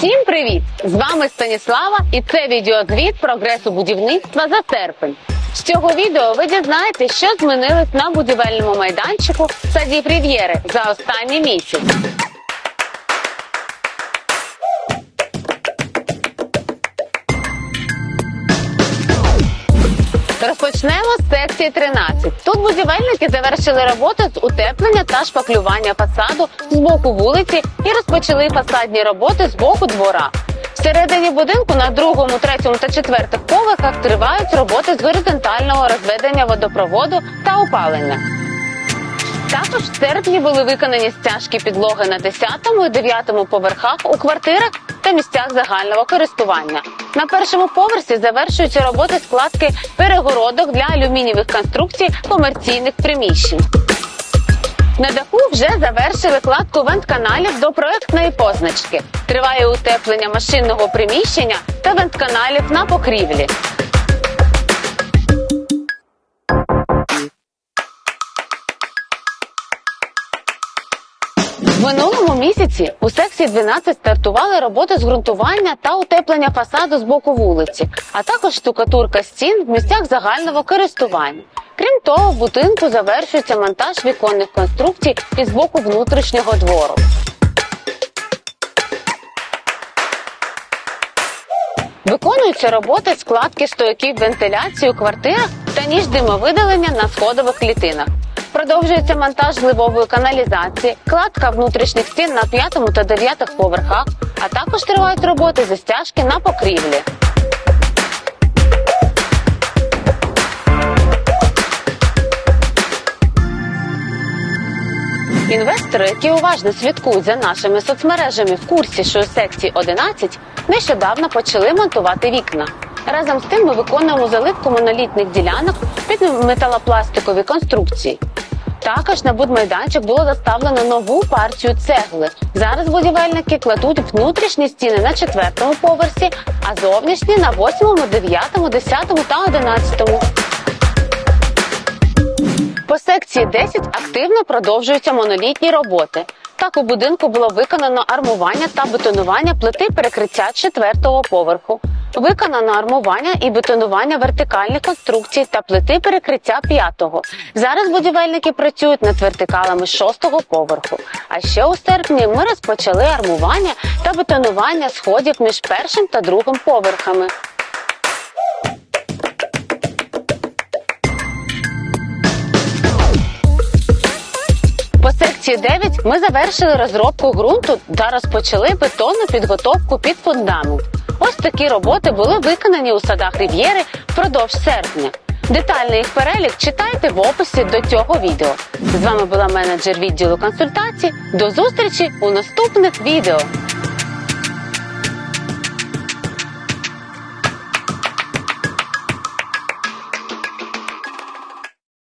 Всім привіт! З вами Станіслава і це відеозвіт прогресу будівництва за серпень. З цього відео ви дізнаєтесь, що змінилось на будівельному майданчику саді Прів'єри за останній місяць. Розпочнемо з секції 13. Тут будівельники завершили роботу з утеплення та шпаклювання фасаду з боку вулиці і розпочали фасадні роботи з боку двора. Всередині будинку на другому, третьому та четвертих поверхах тривають роботи з горизонтального розведення водопроводу та опалення. Також в серпні були виконані стяжки підлоги на 10 і 9 поверхах у квартирах та місцях загального користування. На першому поверсі завершуються роботи складки перегородок для алюмінієвих конструкцій комерційних приміщень. На даху вже завершили кладку вентканалів до проектної позначки. Триває утеплення машинного приміщення та вентканалів на покрівлі. В минулому місяці у секції 12 стартували роботи з ґрунтування та утеплення фасаду з боку вулиці, а також штукатурка стін в місцях загального користування. Крім того, в будинку завершується монтаж віконних конструкцій із боку внутрішнього двору. Виконуються роботи складки стояків вентиляції у квартирах та ніж димовидалення на сходових клітинах. Продовжується монтаж зливової каналізації, кладка внутрішніх стін на п'ятому та дев'ятих поверхах, а також тривають роботи зі стяжки на покрівлі. Інвестори, які уважно слідкують за нашими соцмережами в курсі, що у секції 11 нещодавно почали монтувати вікна. Разом з тим ми виконуємо заливку монолітних ділянок під металопластикові конструкції. Також на будмайданчик було доставлено нову партію цегли. Зараз будівельники кладуть внутрішні стіни на четвертому поверсі, а зовнішні на восьмому, дев'ятому, десятому та одинадцятому. По секції 10 активно продовжуються монолітні роботи. Так у будинку було виконано армування та бетонування плити перекриття четвертого поверху. Виконано армування і бетонування вертикальних конструкцій та плити перекриття п'ятого. Зараз будівельники працюють над вертикалами шостого поверху. А ще у серпні ми розпочали армування та бетонування сходів між першим та другим поверхами. По секції 9 ми завершили розробку ґрунту та розпочали бетонну підготовку під фундамент. Ось такі роботи були виконані у садах Рів'єри впродовж серпня. Детальний їх перелік читайте в описі до цього відео. З вами була менеджер відділу консультацій. До зустрічі у наступних відео.